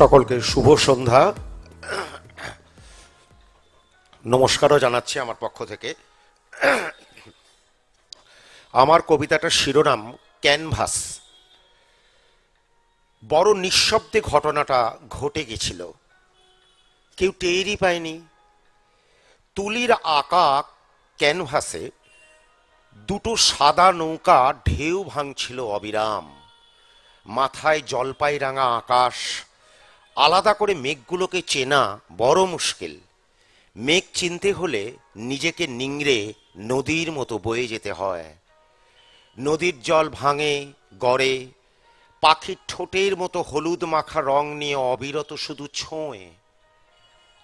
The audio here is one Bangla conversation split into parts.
সকলকে শুভ সন্ধ্যা। নমস্কারও জানাচ্ছি আমার পক্ষ থেকে। আমার কবিতাটার শিরোনাম, ক্যানভাস। বড় নিঃশব্দে ঘটনাটা ঘটে গেছিল। কেউ টেরই পায়নি। তুলির আঁকা ক্যানভাসে দুটো সাদা নৌকা ঢেউ ভাঙছিল অবিরাম। মাথায় জলপাই রাঙা আকাশ আলাদা করে মেঘগুলোকে চেনা বড় মুশকিল। মেঘ চিনতে হলে নিজেকে নিংড়ে নদীর মতো বয়ে যেতে হয়। নদীর জল ভাঙে, গড়ে, পাখির ঠোঁটের মতো হলুদ মাখা রং নিয়ে অবিরত শুধু ছোঁয়ে।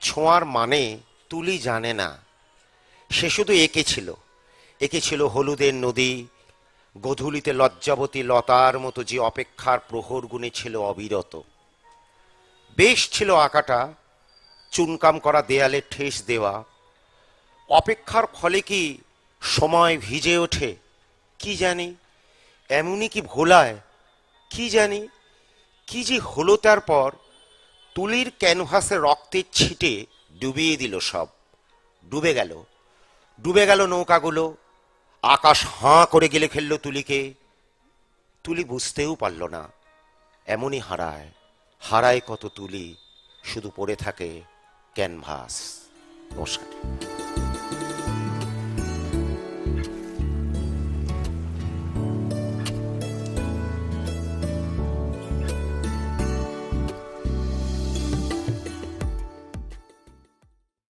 ছোঁয়ার মানে তুলি জানে না। সে শুধু এঁকেছিল এঁকেছিল হলুদের নদী, গধূলিতে লজ্জাবতী লতার মতো যে অপেক্ষার প্রহর গুণে ছিল অবিরত। বেশ ছিল আঁকাটা। চুনকাম করা দেয়ালে ঠেস দেওয়া। অপেক্ষার ফলে কি সময় ভিজে ওঠে? কি জানি? এমনই কি ভোলায়? কি জানি? কি যে হলো তারপর তুলির ক্যানভাসে রক্তের ছিটে ডুবিয়ে দিল সব। ডুবে গেল। ডুবে গেল নৌকাগুলো। আকাশ হাঁ করে গেলে ফেলল তুলিকে। তুলি বুঝতেও পারল না। এমনই হারায়। হারায় কত তুলি শুধু পড়ে থাকে ক্যানভাস। নমস্কার।